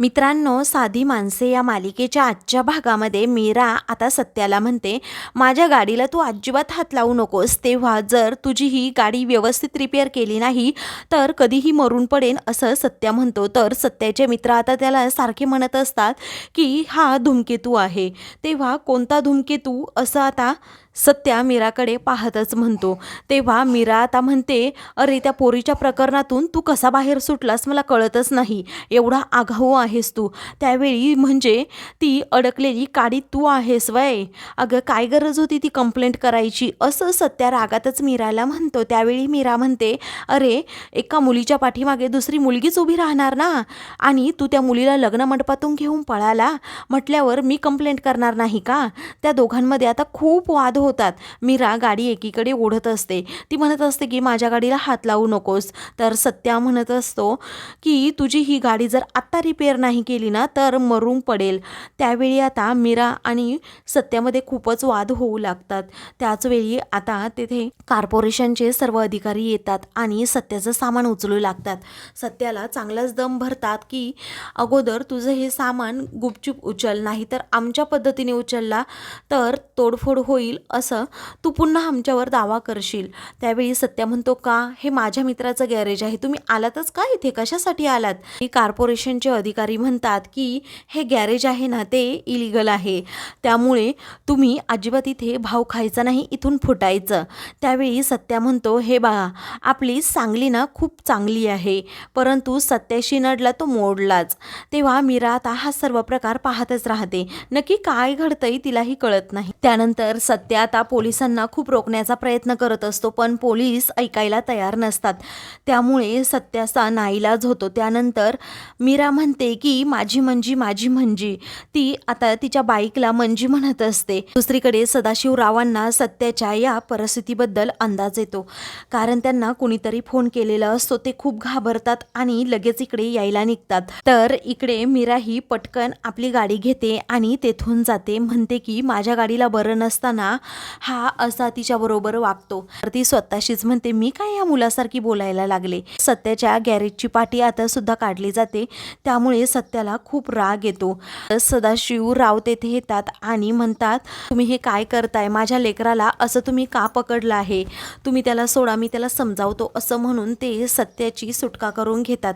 मित्रांनो साधी माणसे या मालिकेच्या आजच्या भागामध्ये मीरा आता सत्याला म्हणते माझ्या गाडीला तू अजिबात हात लावू नकोस. तेव्हा जर तुझी ही गाडी व्यवस्थित रिपेअर केली नाही तर कधीही मरून पडेन असं सत्या म्हणतो. तर सत्याचे मित्र आता त्याला सारखे म्हणत असतात की हा धूमकेतू आहे. तेव्हा कोणता धूमकेतू? असं आता सत्या मीराकडे पाहतच म्हणतो. तेव्हा मीरा आता म्हणते अरे त्या पोरीच्या प्रकरणातून तू कसा बाहेर सुटलास मला कळतच नाही. एवढा आघाऊ आहेस तू. त्यावेळी म्हणजे ती अडकलेली काडी तू आहेस वय. अगं काय गरज होती ती कंप्लेंट करायची? असं सत्या रागातच मीराला म्हणतो. त्यावेळी मीरा म्हणते अरे एका मुलीच्या पाठीमागे दुसरी मुलगीच उभी राहणार ना? आणि तू त्या मुलीला लग्न मंडपातून घेऊन पळाला? म्हटल्यावर मी कंप्लेंट करणार नाही का? त्या दोघांमध्ये आता खूप वाद होतात. मीरा गाडी एकीकडे ओढत असते. ती म्हणत असते की माझ्या गाडीला हात लावू नकोस. तर सत्या म्हणत असतो की तुझी ही गाडी जर आत्ता रिपेअर नाही केली ना तर मरून पडेल. त्यावेळी आता मीरा आणि सत्यामध्ये खूपच वाद होऊ लागतात. त्याचवेळी आता तेथे कॉर्पोरेशनचे सर्व अधिकारी येतात आणि सत्याचं सामान उचलू लागतात. सत्याला चांगलाच दम भरतात की अगोदर तुझं हे सामान गुपचूप उचल नाही तर आमच्या पद्धतीने उचलला तर तोडफोड होईल असं तू पुन्हा आमच्यावर दावा करशील. त्यावेळी सत्या म्हणतो का? हे माझ्या मित्राचं गॅरेज आहे. तुम्ही आलातच का इथे? कशासाठी आलात? ही कॉर्पोरेशनचे अधिकारी म्हणतात की हे गॅरेज आहे ना ते इलिगल आहे. त्यामुळे तुम्ही अजिबात इथे भाव खायचा नाही इथून फुटायचं. त्यावेळी सत्या म्हणतो हे बघा आपली सांगली ना खूप चांगली आहे. परंतु सत्याशी नडला तो मोडलाच. तेव्हा मीरा आता हा सर्व प्रकार पाहतच राहते. नक्की काय घडतंय तिलाही कळत नाही. त्यानंतर सत्या आता पोलिसांना खूप रोखण्याचा प्रयत्न करत असतो पण पोलीस ऐकायला तयार नसतात. त्यामुळे सत्याचा नाईलाज होतो. त्यानंतर मीरा म्हणते की माझी मंजी माझी मंजी ती आता तिच्या बाईकला मंजी म्हणत असते. दुसरीकडे सदाशिवरावांना सत्याच्या या परिस्थितीबद्दल अंदाज येतो. कारण त्यांना कुणीतरी फोन केलेला असतो. ते खूप घाबरतात आणि लगेच इकडे यायला निघतात. तर इकडे मीरा ही पटकन आपली गाडी घेते आणि तेथून जाते. म्हणते की माझ्या गाडीला बरं नसताना हा असा तिच्याबरोबर वागतो. तर ती स्वतःशीच म्हणते मी काय या मुलासारखी बोलायला लागले? सत्याच्या गॅरेजची पाठी आता सुद्धा काढली जाते. त्यामुळे सत्याला खूप राग येतो. सदाशिव राव तेथे येतात आणि म्हणतात तुम्ही हे काय करताय? माझ्या लेकराला असं तुम्ही का पकडलं आहे? तुम्ही त्याला सोडा मी त्याला समजावतो असं म्हणून ते सत्याची सुटका करून घेतात.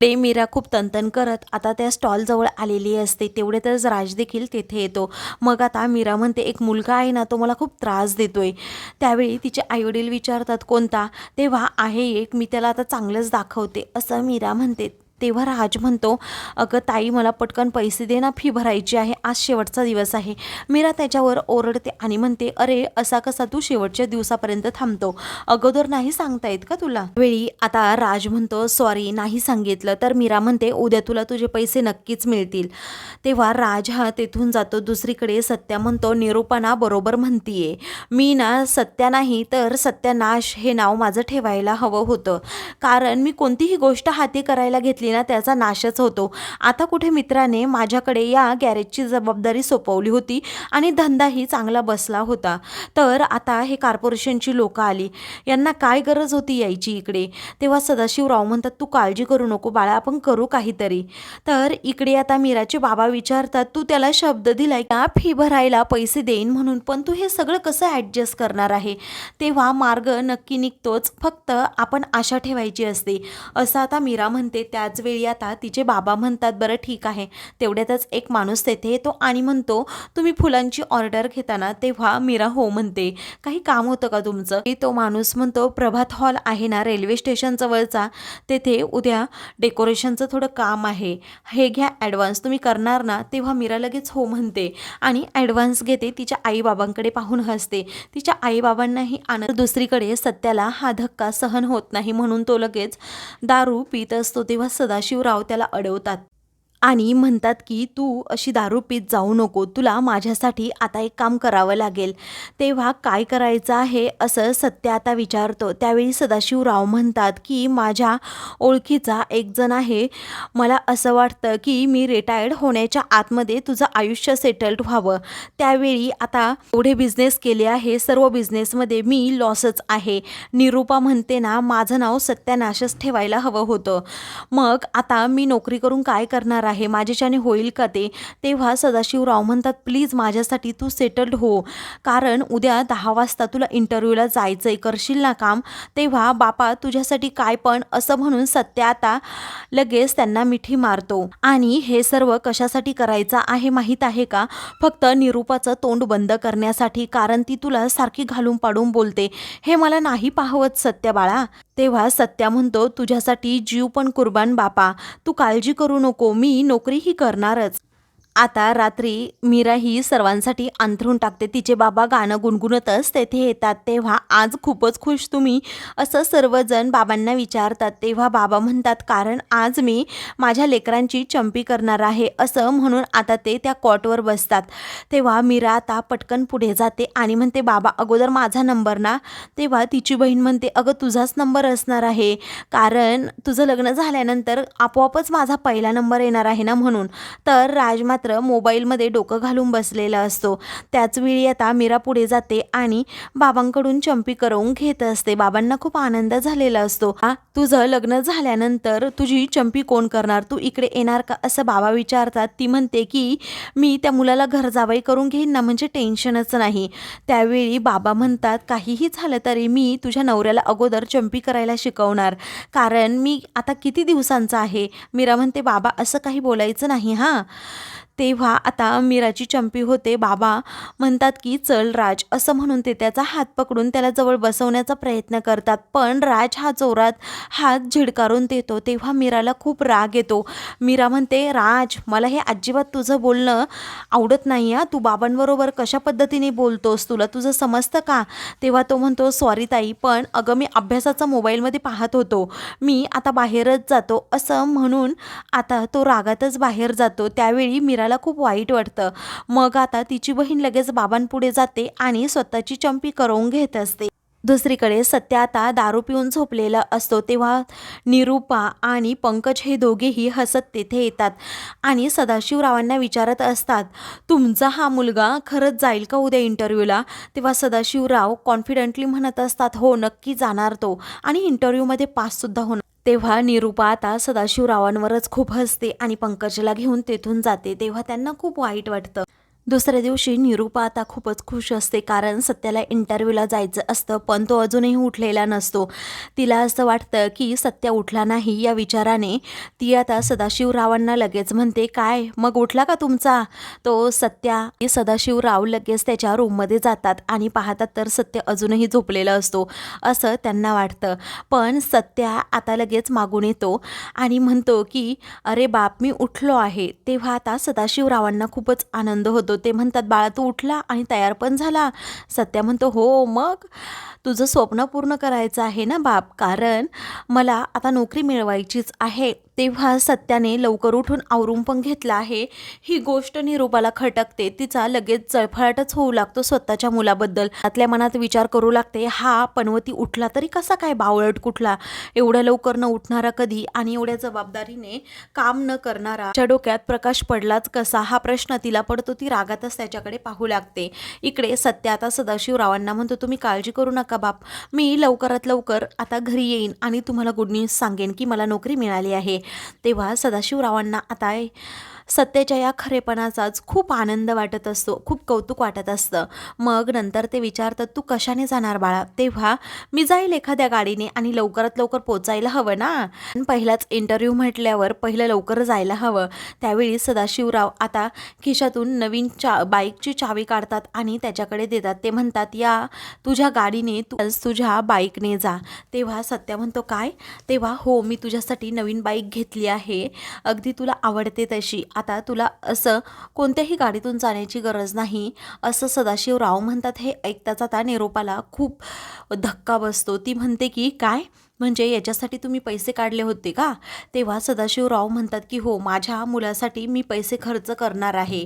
डे मीरा खूप तनतन करत आता त्या स्टॉलजवळ आलेली असते. तेवढ्यातच राज देखील तेथे येतो. मग आता मीरा म्हणते एक मुलगा आहे ना तो मला खूप त्रास देतोय. त्यावेळी तिचे आईवडील विचारतात कोणता? तेव्हा आहे एक मी त्याला आता चांगलंच दाखवते. असं मीरा म्हणते. तेव्हा राज म्हणतो अगं ताई मला पटकन पैसे दे ना फी भरायची आहे. आज शेवटचा दिवस आहे. मीरा त्याच्यावर ओरडते आणि म्हणते अरे असा कसा तू शेवटच्या दिवसापर्यंत थांबतो? अगोदर नाही सांगता येत का तुला? वेळी आता राज म्हणतो सॉरी नाही सांगितलं. तर मीरा म्हणते उद्या तुला तुझे पैसे नक्कीच मिळतील. तेव्हा राज हा तेथून जातो दुसरीकडे सत्या म्हणतो निरूपणा बरोबर म्हणतीये. मी ना सत्या नाही तर सत्यानाश हे नाव माझं ठेवायला हवं होतं. कारण मी कोणतीही गोष्ट हाती करायला घेतली ना त्याचा नाशच होतो. आता कुठे मित्राने माझ्याकडे या गॅरेजची जबाबदारी सोपवली होती आणि धंदाही चांगला बसला होता. तर आता हे कॉर्पोरेशनची लोकं आली. यांना काय गरज होती यायची इकडे? तेव्हा सदाशिवराव म्हणतात तू काळजी करू नको बाळा आपण करू काहीतरी. तर इकडे आता मीराचे बाबा विचारतात तू त्याला शब्द दिलाय का? फी भरायला पैसे देईन म्हणून पण तू हे सगळं कसं ॲडजस्ट करणार आहे? तेव्हा मार्ग नक्की निघतोच. फक्त आपण आशा ठेवायची असते. असं आता मीरा म्हणते त्याच वेळी आता तिचे बाबा म्हणतात बरं ठीक आहे. तेवढ्यातच एक माणूस तेथे येतो आणि म्हणतो तुम्ही फुलांची ऑर्डर घेताना तेव्हा मीरा हो म्हणते. काही काम होतं का तुमचं? की तो माणूस म्हणतो प्रभात हॉल आहे ना रेल्वे स्टेशनजवळचा तेथे उद्या डेकोरेशनचं थोडं काम आहे. हे घ्या ॲडव्हान्स. तुम्ही करणार ना तेव्हा मीरा लगेच हो म्हणते आणि ॲडव्हान्स घेते तिच्या आईबाबांकडे पाहून हसते. तिच्या आईबाबांनाही आनंद दुसरीकडे सत्याला हा धक्का सहन होत नाही म्हणून तो लगेच दारू पित असतो. तेव्हा सदाशिवराव त्याला अडवतात. आणि म्हणतात की तू अशी दारू पीत जाऊ नको तुला माझ्यासाठी आता एक काम करावं लागेल. तेव्हा काय करायचं आहे असं सत्य आता विचारतो. त्यावेळी सदाशिवराव म्हणतात की माझ्या ओळखीचा एक जण आहे. मला असं वाटतं की मी रिटायर्ड होण्याच्या आतमध्ये तुझं आयुष्य सेटल्ड व्हावं. त्यावेळी आता एवढे बिझनेस केले आहे सर्व बिझनेसमध्ये मी लॉसच आहे. निरूपा म्हणते ना माझं नाव सत्यानाशच ठेवायला हवं होतं. मग आता मी नोकरी करून काय करणार आहे माझ्याच्याने होईल का ते? तेव्हा सदाशिवराव म्हणतात प्लीज माझ्यासाठी तू सेटल्ड हो. कारण उद्या दहा वाजता तुला इंटरव्ह्यूला जायचं आहे करशील ना काम? तेव्हा बापा तुझ्यासाठी काय पण असं म्हणून सत्य आता लगेच त्यांना मिठी मारतो. आणि हे सर्व कशासाठी करायचं आहे माहीत आहे का? फक्त निरूपाचं तोंड बंद करण्यासाठी कारण ती तुला सारखी घालून पाडून बोलते. हे मला नाही पाहवत सत्य बाळा. तेव्हा सत्या म्हणतो तुझ्यासाठी जीव पण कुर्बान बापा. तू काळजी करू नको. मी नोकरीही करणारच. आता रात्री मीरा ही सर्वांसाठी अंथरून टाकते. तिचे बाबा गाणं गुणगुणतच तेथे येतात. तेव्हा आज खूपच खुश तुम्ही असं सर्वजण बाबांना विचारतात. तेव्हा बाबा म्हणतात कारण आज मी माझ्या लेकरांची चंपी करणार आहे असं म्हणून आता ते त्या कॉटवर बसतात. तेव्हा मीरा आता पटकन पुढे जाते आणि म्हणते बाबा अगोदर माझा नंबर ना? तेव्हा तिची बहीण म्हणते अगं तुझाच नंबर असणार आहे. कारण तुझं लग्न झाल्यानंतर आपोआपच माझा पहिला नंबर येणार आहे ना? म्हणून. तर राजमा मात्र मोबाईलमध्ये डोकं घालून बसलेला असतो. त्याचवेळी आता मीरा पुढे जाते आणि बाबांकडून चंपी करवून घेत असते. बाबांना खूप आनंद झालेला असतो. हा तुझं लग्न झाल्यानंतर तुझी चंपी कोण करणार? तू इकडे येणार का? असं बाबा विचारतात. ती म्हणते की मी त्या मुलाला घर जावाई करून घेईन ना म्हणजे टेन्शनच नाही. त्यावेळी बाबा म्हणतात काहीही झालं तरी मी तुझ्या नवऱ्याला अगोदर चंपी करायला शिकवणार. कारण मी आता किती दिवसांचा आहे. मीरा म्हणते बाबा असं काही बोलायचं नाही हां. तेव्हा आता मीराची चंपी होते. बाबा म्हणतात की चल राज असं म्हणून ते त्याचा हात पकडून त्याला जवळ बसवण्याचा प्रयत्न करतात. पण राज हा जोरात हात झिडकारून देतो. तेव्हा मीराला खूप राग येतो. मीरा म्हणते राज मला हे अजिबात तुझं बोलणं आवडत नाही हा. तू बाबांबरोबर कशा पद्धतीने बोलतोस? तुला तुझं समजतं का? तेव्हा तो म्हणतो सॉरी ताई पण अगं मी अभ्यासाचा मोबाईलमध्ये पाहत होतो. मी आता बाहेरच जातो. असं म्हणून आता तो रागातच बाहेर जातो. त्यावेळी मीरा मीराला खूप वाईट वाटतं. मग आता तिची बहीण लगेच बाबांपुढे जाते आणि स्वतःची चंपी करवून घेत असते. दुसरीकडे सत्या आता दारू पिऊन झोपलेला असतो तेव्हा निरूपा आणि पंकज हे दोघेही हसत तेथे येतात आणि सदाशिवरावांना विचारत असतात तुमचा हा मुलगा खरंच जाईल का उद्या इंटरव्ह्यूला तेव्हा सदाशिवराव कॉन्फिडंटली म्हणत असतात हो नक्की जाणार तो. आणि इंटरव्ह्यूमध्ये पाससुद्धा होणार तेव्हा निरूपा आता सदाशिवरावांवरच खूप हसते आणि पंकजला घेऊन तेथून जाते तेव्हा त्यांना खूप वाईट वाटतं. दुसऱ्या दिवशी निरूपा आता खूपच खुश असते कारण सत्याला इंटरव्ह्यूला जायचं असतं पण तो अजूनही उठलेला नसतो. तिला असं वाटतं की सत्या उठला नाही या विचाराने. ती आता सदाशिवरावांना लगेच म्हणते काय मग उठला का तुमचा? तो सत्या सदाशिवराव लगेच त्याच्या रूममध्ये जातात आणि पाहतात तर सत्य अजूनही झोपलेला असतो असं त्यांना वाटतं. पण सत्या आता लगेच मागून येतो आणि म्हणतो की अरे बाप मी उठलो आहे. तेव्हा आता सदाशिवरावांना खूपच आनंद होतो. ते म्हणतात बाळा तू उठला आणि तयार पण झाला. सत्या म्हणतो हो मग? तुझं स्वप्न पूर्ण करायचं आहे ना बाप? कारण मला आता नोकरी मिळवायचीच आहे. तेव्हा सत्याने लवकर उठून आवरून पण घेतला आहे. ही गोष्ट निरूपाला खटकते. तिचा लगेच जळफळाटच होऊ लागतो स्वतःच्या मुलाबद्दल. त्यातल्या मनात विचार करू लागते हा पनवती उठला तरी कसा काय बावळट कुठला? एवढ्या लवकर न उठणारा कधी आणि एवढ्या जबाबदारीने काम न करणारा? तिच्या डोक्यात प्रकाश पडलाच कसा? हा प्रश्न तिला पडतो ती रागातच त्याच्याकडे पाहू लागते. इकडे सत्य आता सदाशिवरावांना म्हणतो तुम्ही काळजी करू नका बाप. मी लवकरात लवकर आता घरी येईन आणि तुम्हाला गुड न्यूज सांगेन की मला नोकरी मिळाली आहे. तेव्हा सदाशिवरावांना आता सत्याच्या या खरेपणाचाच खूप आनंद वाटत असतो खूप कौतुक वाटत असतं. मग नंतर ते विचारतात तू कशाने जाणार बाळा? तेव्हा मी जाईल एखाद्या गाडीने आणि लवकरात लवकर पोचायला हवं ना? पहिलाच इंटरव्ह्यू म्हटल्यावर पहिलं लवकर जायला हवं. त्यावेळी सदाशिवराव आता खिशातून नवीन चा बाईकची चावी काढतात आणि त्याच्याकडे देतात. ते म्हणतात या तुझ्या गाडीने तू आज तुझ्या बाईकने जा. तेव्हा सत्या म्हणतो काय? तेव्हा हो मी तुझ्यासाठी नवीन बाईक घेतली आहे. अगदी तुला आवडते तशी. आता तुला असं कोणत्याही गाडीतून जाण्याची गरज नाही असं सदाशिवराव म्हणतात. हे ऐकताच आता निरोपाला खूप धक्का बसतो. ती म्हणते की काय? म्हणजे याच्यासाठी तुम्ही पैसे काढले होते का? तेव्हा सदाशिवराव म्हणतात की हो माझ्या मुलासाठी मी पैसे खर्च करणार आहे.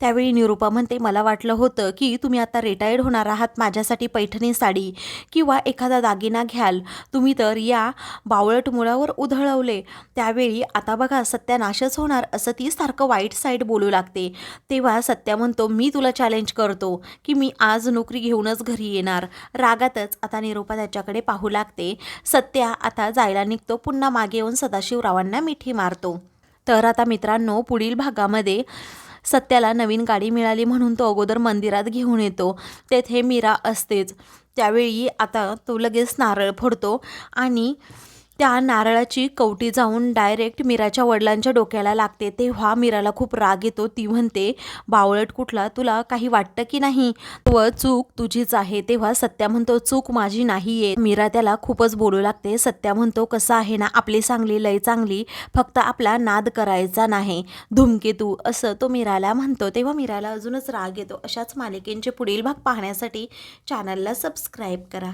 त्यावेळी निरूपा म्हणते मला वाटलं होतं की तुम्ही आता रिटायर्ड होणार आहात माझ्यासाठी पैठणी साडी किंवा एखादा दागिना घ्याल. तुम्ही तर या बावळट मुलावर उधळवले. त्यावेळी आता बघा सत्यानाशच होणार असं ती सारखं वाईट साईड बोलू लागते. तेव्हा सत्या म्हणतो मी तुला चॅलेंज करतो की मी आज नोकरी घेऊनच घरी येणार. रागातच आता निरूपा त्याच्याकडे पाहू लागते. सत्या आता जायला निघतो. पुन्हा मागे येऊन सदाशिवरावांना मिठी मारतो. तर आता मित्रांनो पुढील भागामध्ये सत्याला नवीन गाडी मिळाली म्हणून तो अगोदर मंदिरात घेऊन येतो. तेथे मीरा असतेच. त्यावेळी आता तो लगेच नारळ फोडतो आणि त्या नारळाची कवटी जाऊन डायरेक्ट मीराच्या वडिलांच्या डोक्याला लागते. तेव्हा मीराला खूप राग येतो. ती म्हणते बावळट कुठला? तुला काही वाटतं की नाही? व चूक तुझीच आहे. तेव्हा सत्या म्हणतो चूक माझी नाही आहे मीरा त्याला खूपच बोलू लागते. सत्या म्हणतो कसं आहे ना आपली चांगली लय चांगली फक्त आपला नाद करायचा नाही. धुमकेतू असं तो मीराला म्हणतो. तेव्हा मीराला अजूनच राग येतो. अशाच मालिकेंचे पुढील भाग पाहण्यासाठी चॅनलला सबस्क्राईब करा.